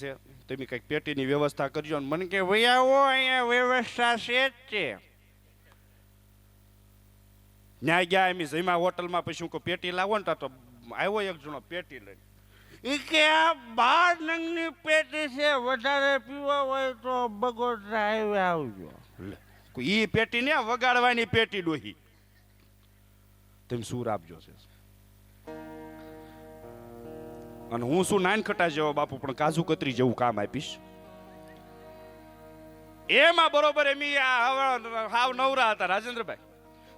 છે. તમે કંઈક પેટીની વ્યવસ્થા કરજો અને મને કે, ભાઈ આવો, અહીંયા વ્યવસ્થા છે જ છે. ન્યાય ગયા એમ જમા હોટલમાં, પછી હું પેટી લાવો ને તો આવ્યો એક જણો પેટી લઈને. ઈ કે, આ બાર નંગની પેટી છે, વધારે પીવા હોય તો બગોદરા હાઈવે આવજો. એ પેટી ને વગાડવાની પેટી ડોહી. તેમ સૂર આપજો છે. અને હું શું નાનખટા જેવો બાપુ, પણ કાજુ કતરી જેવું કામ આપીશ? એમાં બરોબર એમ હાવ નવરા હતા રાજેન્દ્રભાઈ.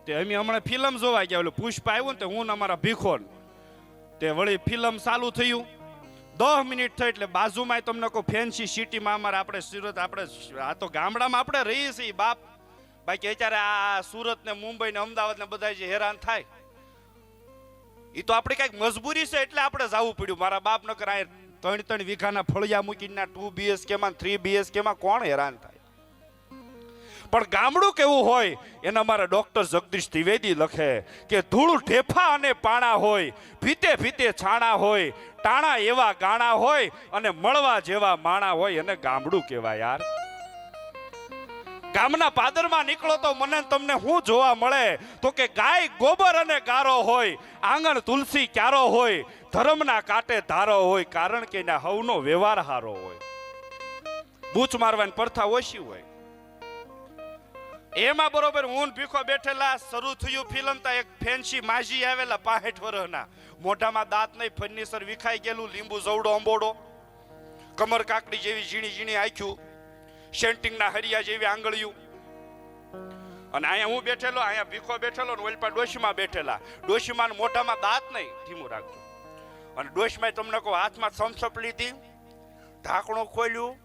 તે અમે હમણાં ફિલ્મ જોવા ગયા, ઓલું પુષ્પ આવ્યું ને તે હું અમારા ભીખોન. તે વળી ફિલ્મ ચાલુ થયું. દસ મિનિટ થઈ એટલે બાજુમાં તમને કોઈ ફેન્સી સિટીમાં અમારે આપણે સુરત, આપણે આ તો ગામડામાં આપણે રહીએ છીએ બાપ. બાકી અત્યારે આ સુરત ને મુંબઈ ને અમદાવાદ ને બધા જે હેરાન થાય એ તો આપણે કંઈક મજબૂરી છે, એટલે આપણે જવું પડ્યું. મારા બાપ નકર આ ત્રણ ત્રણ વીઘાના ફળિયા મૂકીને ટુ બીએસકે માં થ્રી બીએસકે માં કોણ હેરાન થાય? પણ ગામડું કેવું હોય, એના મારા ડોક્ટર જગદીશ ત્રિવેદી લખે કે ધૂળ ઢેફા અને પાણા હોય ફીતે ફીતે છાણા હોય, ટાણા એવા ગાણા હોય અને મળવા જેવા માણા હોય, એને ગામડું કહેવાય યાર. ગામના પાદરમાં નીકળો તો મને તમને શું જોવા મળે? તો કે ગાય ગોબર અને ગારો હોય, આંગણ તુલસી ક્યારો હોય, ધર્મના કાંટે ધારો હોય, કારણ કે એના હવનો વ્યવહાર હારો હોય. બૂચ મારવાની પ્રથા ઓછી હોય. એમાં બરોબર હું ભીખો બેઠેલા, શરૂ થયું ફિલ્મ તા એક ફેન્સી માજી આવેલા પાહેઠ વર્ષના. મોઢામાં દાંત નહીં, ફર્નિચર વિખાઈ ગયેલું, લીંબુ, જવડો, અંબોડો. કમર કાકડી જેવી ઝીણી ઝીણી આખ્યું. સેન્ટિંગના હરિયા જેવી આંગળીયું. અને અહીંયા હું બેઠેલો, અહીંયા ભીખો બેઠેલો ને ઓલપા ડોશીમાં બેઠેલા. ડોશીમાં મોઢામાં દાંત નહીં, ધીમું રાખજો. અને ડોશમાં તમને કહું, હાથમાં થમ્સઅપ લીધી, ઢાંકણું ખોલ્યું,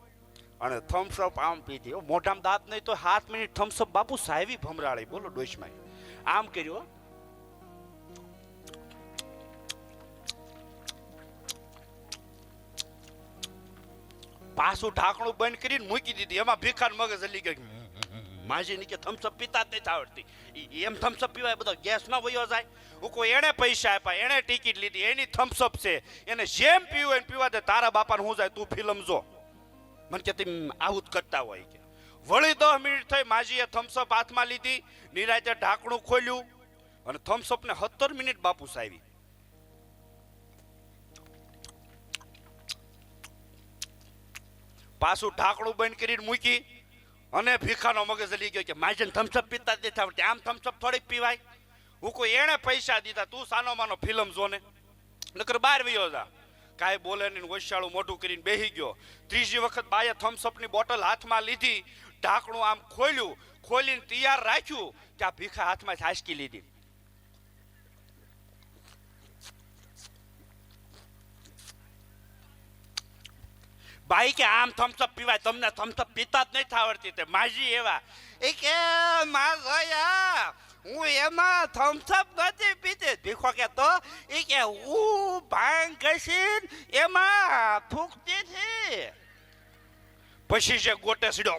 અને થમ્સઅપ આમ પીધી. મોઢામાં દાંત નહીં તો હાથ મિનિટ થમ્સઅપ બાપુ સાહેબી ભમરાળી. બોલો ડોશમાં આમ કર્યું પાછું ઢાંકણું બંધ કરીને મૂકી દીધી. એમાં ભીખાર મગજ હલી ગઈ. માજી ની કે થમ્સઅપ પીતા જ નથી આવડતી. એમ થમ્સઅપ પીવાય બધો ગેસ ન વયો જાય. હું કોઈ એણે પૈસા આપ્યા એણે ટિકિટ લીધી, એની થમ્સઅપ છે. એને જેમ પીવું એને પીવા દે. તારા બાપાને હું જાય, તું ફિલ્મ જો. મને કે તેમ આવું જ કરતા હોય કે. વળી દસ મિનિટ થઈ, માજીએ થમ્સઅપ હાથમાં લીધી. નિરાજે ઢાંકણું ખોલ્યું. અને થમ્સઅપ ને સત્તર મિનિટ બાપુ સાવી પાછું ઢાંકણું બંધ કરીને મૂકી અને ભીખાનો મગજ લઈ ગયો કે માજન થમ્સઅપ પીતા દેતા આમ થમ્સઅપ થોડીક પીવાય. હું કોઈ એણે પૈસા દીધા, તું સાનો માનો ફિલ્મ જોને. નકર બહાર વયો જા. કાંઈ બોલે નહીં ઓશિયાળું મોઢું કરીને બેહી ગયો. ત્રીજી વખત બાએ થમ્સઅપની બોટલ હાથમાં લીધી. ઢાંકણું આમ ખોલ્યું. ખોલીને તૈયાર રાખ્યું કે આ ભીખા હાથમાં હાસકી લીધી. બાઈ કે આમ થમ્સઅપ પીવાય, તમને થમ્સઅપ પીતા જ નહીં થાવડતી તે માજી એવા. એ કે માં હું એમાં થમ્સઅપ નથી પીતી. ભીખો કે તો એ કે, હું ભાંગ ઘસીન એમાં થૂકતી હતી પછી જે ગોટે સીડો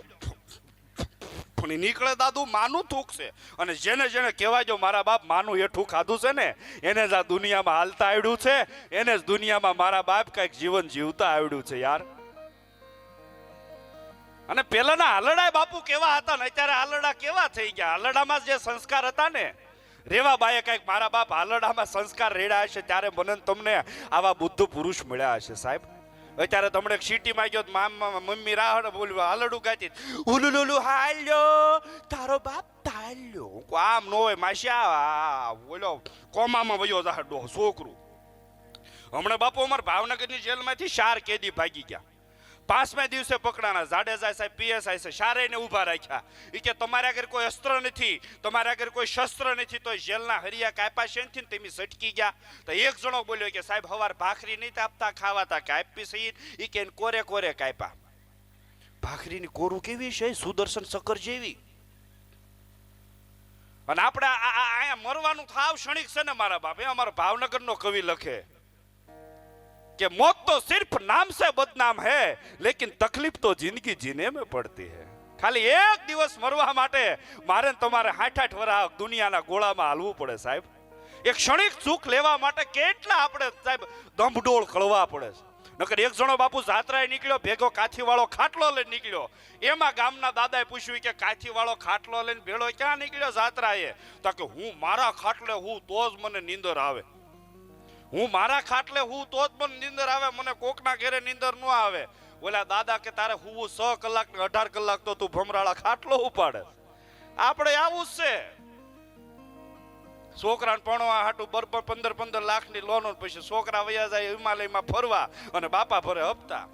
પણ નીકળે દાદુ, માનું થૂકશે. અને જેને જેને કહેવાય, જો મારા બાપ માનું એઠું ખાધું છે ને, એને જ આ દુનિયામાં હાલતા આવડ્યું છે, એને જ દુનિયામાં મારા બાપ કંઈક જીવન જીવતા આવડ્યું છે, યાર. અને પેલાના હાલડા બાપુ કેવા હતા ને અત્યારે હાલડા કેવા થઈ ગયા? હાલડામાં જે સંસ્કાર હતા ને રેવા બાએ કંઈક મારા બાપ હાલડામાં સંસ્કાર રેડા હશે ત્યારે મને તમને આવા બુદ્ધ પુરુષ મળ્યા હશે સાહેબ. અત્યારે તમને સિટીમાં ગયો મામ, મમ્મી રાહડ બોલ્યું હાલડું ગાતી ઉલુલુલુ હાલ્યો, તારો બાપ તાલ્યો. આમ નો હોય માસ્યા બોલો, કોમામાં વયો જાડો છોકરું. હમણાં બાપુ અમારા ભાવનગરની જેલમાંથી ચાર કેદી ભાગી ગયા. પાંચમા દિવસે પકડાણા. જાડેજા સાહેબ, પીએસઆઈ છે શારેને ઊભા રાખ્યા. ઈ કે તમારા આગળ કોઈ અસ્ત્ર નથી, તમારા આગળ કોઈ શસ્ત્ર નથી તો જેલના હરિયા કાપ્યા છે ને તેમી સટકી ગયા. તો એક જણો બોલ્યો કે, સાહેબ, હવાર ભાખરી નહીં આપતા ખાવાતા કાપી સહિત ઈ કે કોરે કોરે કાપ્યા. ભાખરીની કોરું કેવી છે? સુદર્શન સકર જેવી. અને આપણે આ- મરવાનું થાવ ક્ષણિક છે ને મારા બાપ. એ અમારો ભાવનગરનો કવિ લખે. कि मौत तो सिर्फ नाम से बदनाम है लेकिन तकलीफ तो जिंदगी जीने में पड़ती है ખાલી એક દિવસ મરવા માટે મારે ને તમારે હાઠ આઠ વરા દુનિયાના ગોળામાં હાલવું પડે સાહેબ એક ક્ષણિક સુખ લેવા માટે કેટલા આપણે સાહેબ દંભડોળ કળવા પડે છે નકર એક જણો બાપુ જાત્રાએ નીકળ્યો ભેગો કાથીવાળો ખાટલો લઈને નીકળ્યો એમાં ગામના દાદાએ પૂછ્યું કે કાથીવાળો ખાટલો લઈને ભેળો ક્યાં નીકળ્યો જાત્રાએ તો કે હું મારા ખાટલે હું તો જ મને નીંદર આવે હું મારા ખાટલે હું તો જ મને નીંદર આવે, મને કોકના ઘેરે નીંદર ન આવે. ઓલા દાદા કે તારે હું છ કલાક ને અઢાર કલાક તો તું ભમરાળા ખાટલો ઉપાડે. આપણે આવું જ છે. છોકરાને ભણવા હાટું બરબર પંદર પંદર લાખની લોનો પછી છોકરા વયા જાય હિમાલયમાં ફરવા અને બાપા ભરે હપ્તા.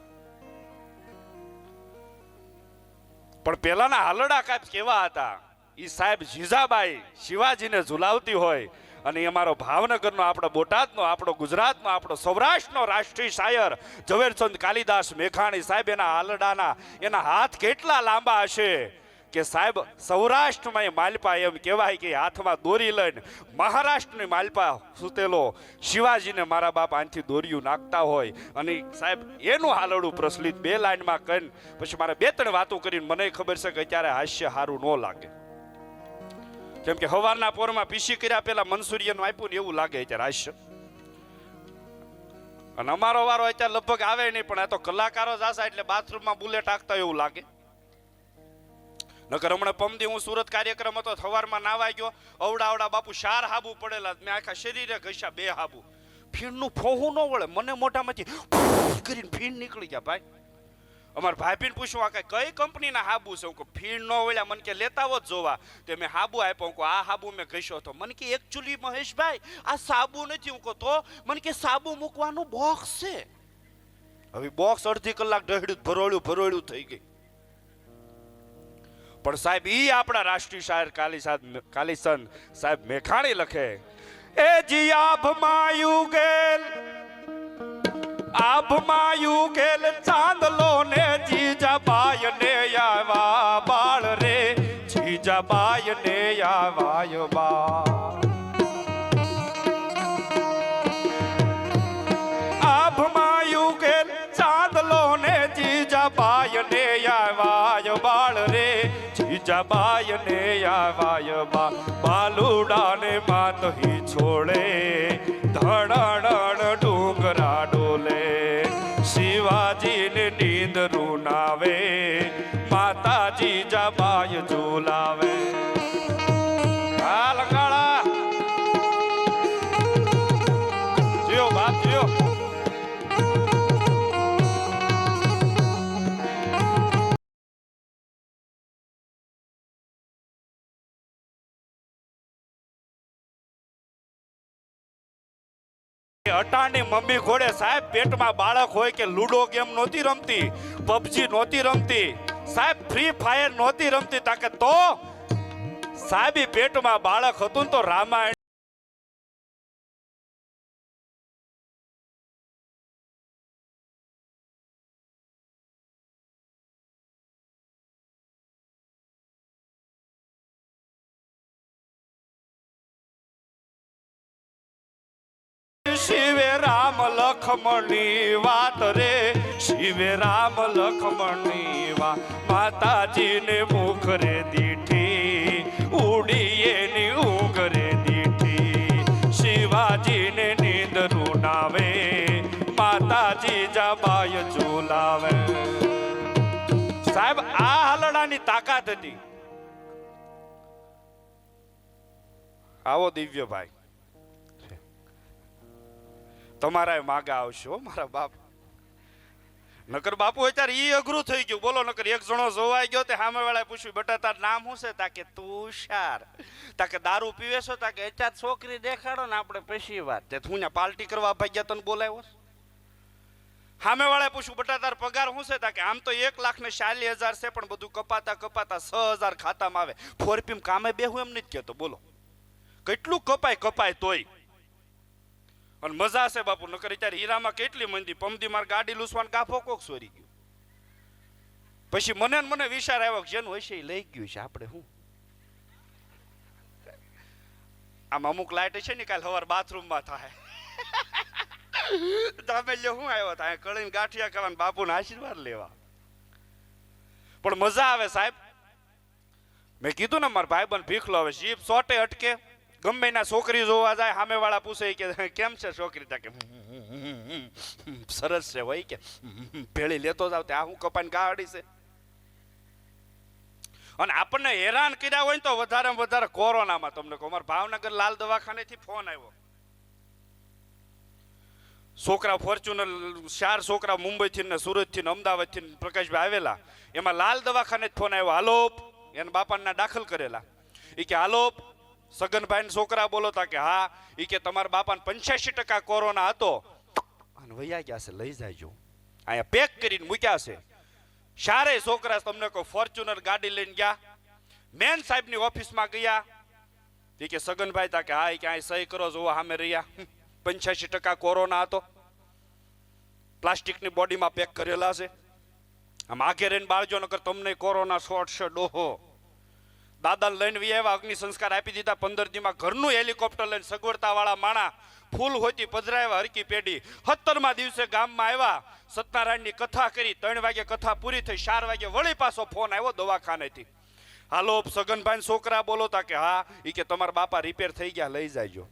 પણ પેલાના હાલડા કાપ કેવા હતા? એ સાહેબ જીજાબાઈ શિવાજીને ઝુલાવતી હોય અને એ અમારો ભાવનગરનો, આપણો બોટાદનો, આપણો ગુજરાતનો, આપણો સૌરાષ્ટ્રનો રાષ્ટ્રીય શાયર ઝવેરચંદ કાલિદાસ મેઘાણી સાહેબ, એના હાલડાના, એના હાથ કેટલા લાંબા હશે કે સાહેબ સૌરાષ્ટ્રમાં એ માલપા એમ કહેવાય કે હાથમાં દોરી લઈને મહારાષ્ટ્રની માલપા સુતેલો શિવાજીને મારા બાપ આનથી દોરિયું નાખતા હોય. અને સાહેબ, એનું હાલડું પ્રચલિત બે લાઈનમાં કહીને, પછી મારે બે ત્રણ વાતો કરીને મને ખબર છે કે અત્યારે હાસ્ય સારું ન લાગે. કેમ કે હવારના પોરમાં પીસી કર્યા પેલા મનસુરિયાનું આપ્યું ને એવું લાગે અત્યારે આશ અને અમારો વારો અત્યારે લગભગ આવે નહીં, પણ આ તો કલાકારો જ આશા એટલે બાથરૂમમાં બુલેટ હાંકતા એવું લાગે. નકર હમણાં પમદી હું સુરત કાર્યક્રમ હતો, સવારમાં નાવા ગયો, અવડા અવડા બાપુ શાર હાબુ પડેલા મેં આખા શરીરે ઘસ્યા બે હાબુ. ફીણનું ફોહું ન વળે, મને મોઢામાંથી કરીને ફીણ નીકળી ગયા ભાઈ. અમારા ભાભીને પૂછ્યું, આ કઈ કંપનીના હાબુ છે? હું કહું ફીણ ન વળ્યા મને કે લેતા આવો જ જોવા. તે મેં હાબુ આપ્યો, હું આ હાબુ મેં ઘસ્યો હતો. મને કે એકચ્યુઅલી મહેશભાઈ, આ સાબુ નથી. હું કહું, તો? મને કે, સાબુ મૂકવાનું બોક્સ છે. હવે બોક્સ અડધી કલાક ડહડ્યું ભરોળ્યું ભરોળ્યું થઈ ગઈ. પણ સાહેબ, ઈ આપણા રાષ્ટ્રીય શાયર કાલીસાદ કાલીસન સાહેબ મેઘાણી લખે, એ જી આભમાં યુગેલ આભમાં યુગેલ ચાંદલો ને જીજાબાઈ ને આવા બાળ રે જીજાબાઈ ને આવાય બા આભમાં યુગેલ ચાંદલો ને જીજાબાઈ ને આવાય બાળ રે જીજાબાઈ ને આવાય બા અટાણી મમ્મી ઘોડે, સાહેબ, પેટમાં બાળક હોય કે લૂડો ગેમ નહોતી રમતી, પબજી નહોતી રમતી, સાહેબ, ફ્રી ફાયર નહોતી રમતી, તાકે તો સાહેબી પેટમાં બાળક હતું તો રામાયણ રામ લખમણની વાત રે. શિવે રામ લખમણી વાત માતાજીને મુખ રે દીઠી. ઉડીએ ની ઊંઘ રે દીઠી. શિવાજીને નીંદ રૂડાવે માતાજી જબાય ઝુલાવે. સાહેબ, આ હલડાની તાકાત હતી. આવો દિવ્ય ભાઈ તમારા માગા આવશો મારા બાપ. નકર બાપુ, અત્યારે ઈ અઘરું થઈ ગયું. બોલો, નકર એક જણો જોવાઈ ગયો તે સામે વાળા પૂછ્યું, બેટા, તાર નામ શું છે? તાકે, તુષાર. તાકે, દારૂ પીવે છો તાકે, અત્યારે છોકરી દેખાડો ને આપણે પછી વાત. તે તું પાર્ટી કરવા ભાગ્યા તને બોલાવ્યો સામે વાળા પૂછ્યું, બેટા, તાર પગાર શું છે? તાકે, આમ તો એક લાખ ને ચાલીસ હજાર છે, પણ બધું કપાતા કપાતા છ હજાર ખાતામાં આવે. ફોરપીમ કામે બેહું એમ નથી કહેતો. બોલો, કેટલું કપાય કપાય તોય. અને મજા છે બાપુ, નકર ત્યારે હીરામાં કેટલી મંદી. પમદી માર ગાડી લૂસવાન કાફો કોક સોરી ગયું. પછી મને મને વિચાર આવ્યો કે જેનું હશે એ લઈ ગયું છે, આપણે શું? આમ અમુક લાઈટ છે ને કાલ સવાર બાથરૂમમાં થાય. તમે લ્યો, હું આવ્યો થાય કળીને ગાંઠિયા કરવાનું બાપુના આશીર્વાદ લેવા. પણ મજા આવે સાહેબ. મેં કીધું ને, મારા ભાઈ બંધ ભીખલો હવે જીપ સોટે અટકે. ગમે ના છોકરી જોવા જાય સામે વાળા પૂછે કે, કેમ છે છોકરી? તા કે સરસ છે હોય કે ભેળી લેતો જાવ આ હું કપાઈને ગાડી છે. અને આપણને હેરાન કર્યા હોય ને તો વધારે વધારે કોરોનામાં તમને કહું મારા ભાવનગર લાલ દવાખાનેથી ફોન આવ્યો. છોકરા ફોર્ચ્યુનર, ચાર છોકરા મુંબઈથી ને સુરતથી ને અમદાવાદથી પ્રકાશભાઈ આવેલા. એમાં લાલ દવાખાને જ ફોન આવ્યો હાલોપ એના બાપાના દાખલ કરેલા. એ કે હાલોપ સગનભાઈ છોકરા બોલો તા કે, હા એ કે તમારા બાપાને પંચ્યાસી ટકા કોરોના હતો. અને વૈયા ગયા છે, લઈ જાયજો અહીંયા પેક કરીને મૂક્યા છે. ચારે છોકરા તમને કોઈ ફોર્ચ્યુનર ગાડી લઈને ગયા. મેન સાહેબની ઓફિસમાં ગયા. એ કે સગનભાઈ તા કે, હા એ કે અહીં સહી કરો, જોવો સામે રહ્યા. પંચ્યાસી ટકા કોરોના હતો. પ્લાસ્ટિકની બોડીમાં પેક કરેલા છે. આમ આઘે રહીને બાળજો, નકર તમને કોરોના શોર્ટ છે, ડોહો. દાદાને લઈને વી આવ્યા અગ્નિ સંસ્કાર આપી દીધા. પંદર દીમાં ઘરનું હેલિકોપ્ટર લઈને સગવડતાવાળા માણા ફૂલ હોતી પધરાવ્યા હરકી પેઢી. સત્તરમાં દિવસે ગામમાં આવ્યા. સત્યનારાયણની કથા કરી. ત્રણ વાગે કથા પૂરી થઈ. ચાર વાગે વળી પાછો ફોન આવ્યો દવાખાનેથી. હાલો, સગનભાઈ છોકરા બોલો તા કે, હા એ કે તમારા બાપા રિપેર થઈ ગયા, લઈ જાયજો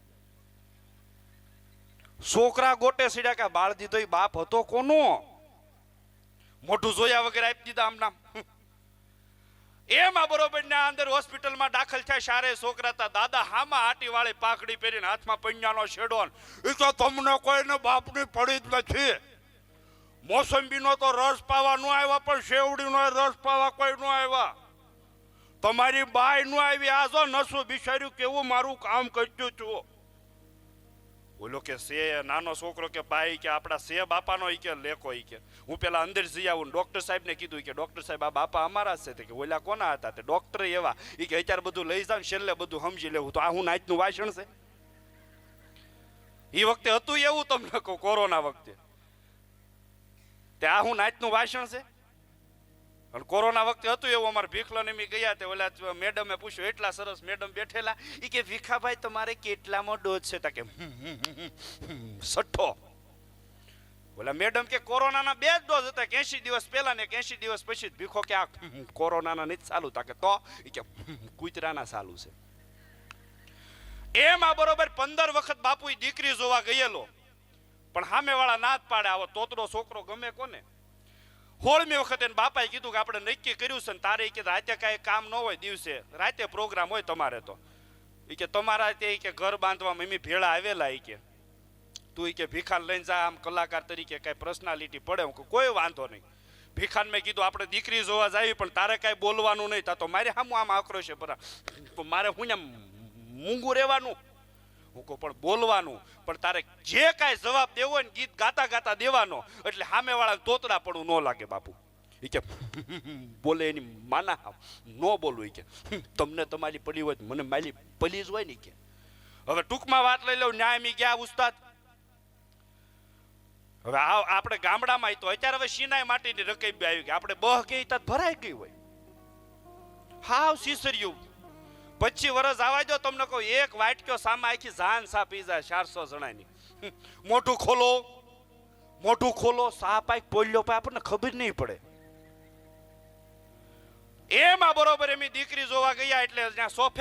છોકરા ગોટે સીડ્યા કે બાળ દીધો બાપ હતો કોનો? મોઢું જોયા વગેરે આપી દીધા આમ નામ એમાં બરોબર ને અંદર હોસ્પિટલમાં દાખલ થયા સારે છોકરા હતા દાદા હામાં આટી વાળી પાકડી પહેરીને હાથમાં પૈયાનો છેડો એ તો તમને કોઈને બાપની પડી જ નથી. મોસંબીનો તો રસ પાવા ન આવ્યા, પણ શેવડીનો રસ પાવા કોઈ ન આવ્યા. તમારી બાય ન આવી, આ જો નસું બિચાર્યું કેવું મારું કામ કર્યું છું બોલો કે સે નાનો છોકરો કે ભાઈ કે આપણા સે બાપાનો ઈ કે લેકો ઈ કે. હું પેલા અંદર જઈ આવું ડોક્ટર સાહેબ ને કીધું કે ડોક્ટર સાહેબ, આ બાપા અમારા છે. કે, ઓલા કોના હતા? તે ડોક્ટર એવા. એ કે, અત્યારે બધું લઈ જાવ છેલ્લે બધું સમજી લેવું. તો આ હું નાચનું વાસણ છે? એ વખતે હતું એવું તમને કહું, કોરોના વખતે. તે આ હું નાચનું વાસણ છે? અને કોરોના વખતે હતું એવું, અમારે ભીખલો ને ગયા તે ઓલા મેડમે પૂછ્યું, એટલા સરસ મેડમ બેઠેલા? એ કે, ભીખાભાઈ, તમારે કેટલામો ડોઝ છે? તા કે સઠ્ઠો. ઓલા મેડમ કે, કોરોનાના બે જ ડોઝ હતા, કે 80 દિવસ પહેલા ને એસી દિવસ પછી ભીખો કે, આ કોરોનાના નથી ચાલુ. તા કે, તો? ઈ કે કૂતરાના ચાલુ છે. એમાં બરોબર પંદર વખત બાપુ દીકરી જોવા ગયેલો. પણ સામે વાળા ના જ પાડે, આવો તોતરો છોકરો ગમે કોને? હોળમી વખતે બાપાએ કીધું કે આપણે નક્કી કર્યું છે ને તારે કે રાતે કાંઈ કામ ન હોય દિવસે, રાતે પ્રોગ્રામ હોય તમારે તો. એ કે તમારા તે કે ઘર બાંધવા મમ્મી ભેળા આવેલા એ કે. તું એ કે ભીખાન લઈને જા, આમ કલાકાર તરીકે કાંઈ પર્સનાલિટી પડે હું કોઈ વાંધો નહીં. ભીખાન મેં કીધું, આપણે દીકરી જોવા જાવી, પણ તારે કાંઈ બોલવાનું નહીં. તા તો મારે સામું આમ આક્રોશ તો મારે હું આમ મૂંગું રહેવાનું? કહું પણ બોલવાનું, પણ તારે જે કાંઈ જવાબ દેવો હોય ને ગીત ગાતા ગાતા દેવાનો, એટલે સામે વાળા તોતરા પડવું ન લાગે બાપુ. એ કે, બોલે એની માના. ન બોલવું એ કે તમને તમારી પડી હોય મને મારી પલી જ હોય ને કે. હવે ટૂંકમાં વાત લઈ લઉં, ન્યાય મી ગયા, ઉસ્તાદ? હવે આ આપણે ગામડામાં તો અત્યારે હવે સિનાઈ માટીની રકમ આવી ગઈ. આપણે બહ ગઈ તો ભરાઈ ગઈ હોય. હાવ સીસર્યું પચીસ વર્ષ આવા જો તમને કહું, એક વાટક્યો સામે આખી જાન સા પી જાય, ચારસો જણાની. મોઢું ખોલો મોઢું ખોલો, સા પાક પોલ્યો પાય આપણને ખબર નહીં પડે. એમાં બરોબર એમની દીકરી જોવા ગયા એટલે ત્યાં સોફે